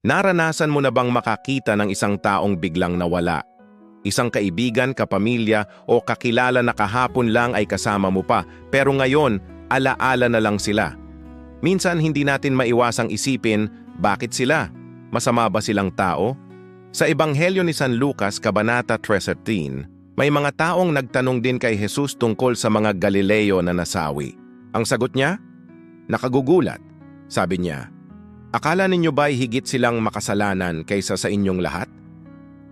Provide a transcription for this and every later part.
Naranasan mo na bang makakita ng isang taong biglang nawala? Isang kaibigan, kapamilya o kakilala na kahapon lang ay kasama mo pa pero ngayon alaala na lang sila. Minsan hindi natin maiwasang isipin bakit sila? Masama ba silang tao? Sa Ebanghelyo ni San Lucas, Kabanata 13, may mga taong nagtanong din kay Jesus tungkol sa mga Galileo na nasawi. Ang sagot niya? Nakagugulat. Sabi niya, Akala ninyo ba'y higit silang makasalanan kaysa sa inyong lahat?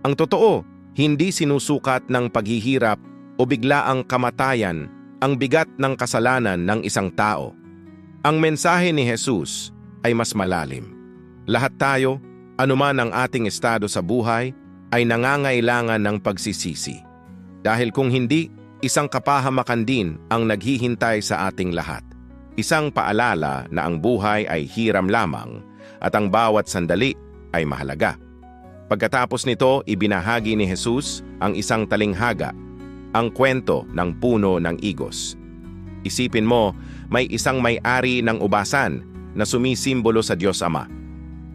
Ang totoo, hindi sinusukat ng paghihirap o biglaang kamatayan ang bigat ng kasalanan ng isang tao. Ang mensahe ni Jesus ay mas malalim. Lahat tayo, anuman ang ating estado sa buhay, ay nangangailangan ng pagsisisi. Dahil kung hindi, isang kapahamakan din ang naghihintay sa ating lahat. Isang paalala na ang buhay ay hiram lamang at ang bawat sandali ay mahalaga. Pagkatapos nito, ibinahagi ni Jesus ang isang talinghaga, ang kwento ng puno ng igos. Isipin mo, may isang may-ari ng ubasan na sumisimbolo sa Diyos Ama.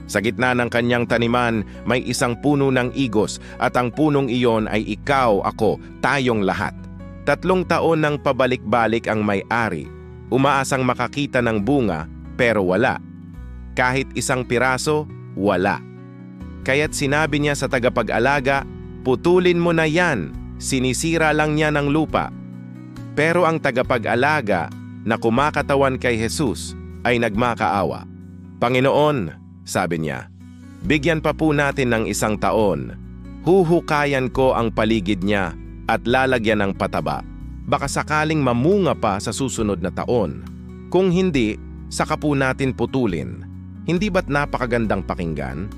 Sa gitna ng kanyang taniman, may isang puno ng igos at ang punong iyon ay ikaw, ako, tayong lahat. Tatlong taon nang pabalik-balik ang may-ari, umaasang makakita ng bunga pero wala. Kahit isang piraso, wala. Kaya't sinabi niya sa tagapag-alaga, putulin mo na yan, sinisira lang niya ng lupa. Pero ang tagapag-alaga na kumakatawan kay Jesus ay nagmakaawa. Panginoon, sabi niya, bigyan pa po natin ng isang taon. Huhukayan ko ang paligid niya at lalagyan ng pataba. Baka sakaling mamunga pa sa susunod na taon. Kung hindi, saka po natin putulin. Hindi ba't napakagandang pakinggan?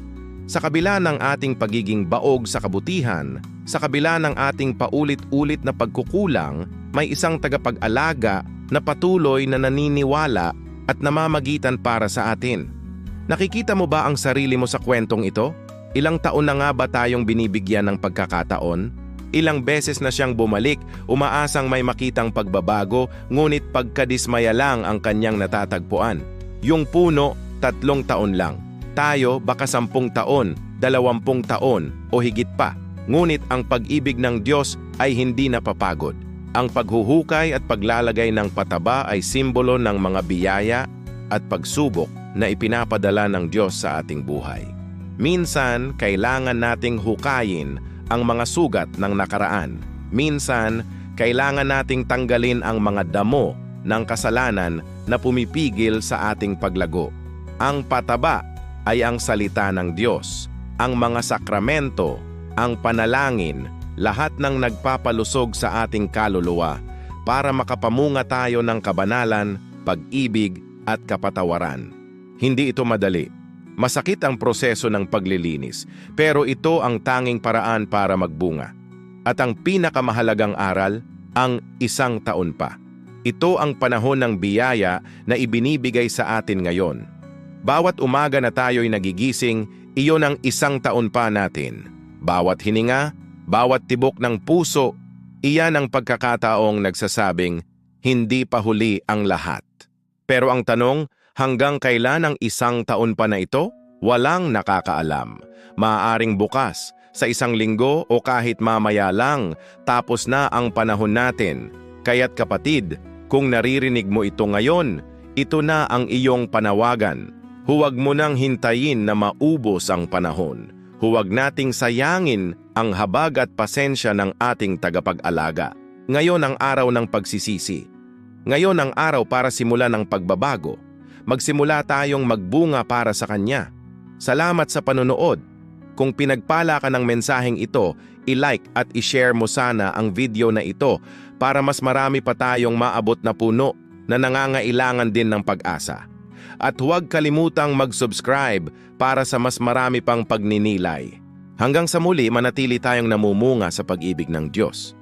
Sa kabila ng ating pagiging baog sa kabutihan, sa kabila ng ating paulit-ulit na pagkukulang, may isang tagapag-alaga na patuloy na naniniwala at namamagitan para sa atin. Nakikita mo ba ang sarili mo sa kwentong ito? Ilang taon na nga ba tayong binibigyan ng pagkakataon? Ilang beses na siyang bumalik, umaasang may makitang pagbabago, ngunit pagkadismaya lang ang kanyang natatagpuan. Yung puno, tatlong taon lang. Tayo, baka sampung taon, dalawampung taon, o higit pa. Ngunit ang pag-ibig ng Diyos ay hindi napapagod. Ang paghuhukay at paglalagay ng pataba ay simbolo ng mga biyaya at pagsubok na ipinapadala ng Diyos sa ating buhay. Minsan, kailangan nating hukayin ang mga sugat ng nakaraan. Minsan, kailangan nating tanggalin ang mga damo ng kasalanan na pumipigil sa ating paglago. Ang pataba ay ang salita ng Diyos, ang mga sakramento, ang panalangin, lahat ng nagpapalusog sa ating kaluluwa para makapamunga tayo ng kabanalan, pag-ibig at kapatawaran. Hindi ito madali. Masakit ang proseso ng paglilinis, pero ito ang tanging paraan para magbunga. At ang pinakamahalagang aral, ang isang taon pa. Ito ang panahon ng biyaya na ibinibigay sa atin ngayon. Bawat umaga na tayo'y nagigising, iyon ang isang taon pa natin. Bawat hininga, bawat tibok ng puso, iyan ang pagkakataong nagsasabing, hindi pa huli ang lahat. Pero ang tanong, hanggang kailan ang isang taon pa na ito? Walang nakakaalam. Maaaring bukas, sa isang linggo o kahit mamaya lang, tapos na ang panahon natin. Kaya't kapatid, kung naririnig mo ito ngayon, ito na ang iyong panawagan. Huwag mo nang hintayin na maubos ang panahon. Huwag nating sayangin ang habag at pasensya ng ating tagapag-alaga. Ngayon ang araw ng pagsisisi. Ngayon ang araw para simulan ng pagbabago. Magsimula tayong magbunga para sa Kanya. Salamat sa panonood. Kung pinagpala ka ng mensaheng ito, i-like at i-share mo sana ang video na ito para mas marami pa tayong maabot na puno na nangangailangan din ng pag-asa. At huwag kalimutang mag-subscribe para sa mas marami pang pagninilay. Hanggang sa muli, manatili tayong namumunga sa pag-ibig ng Diyos.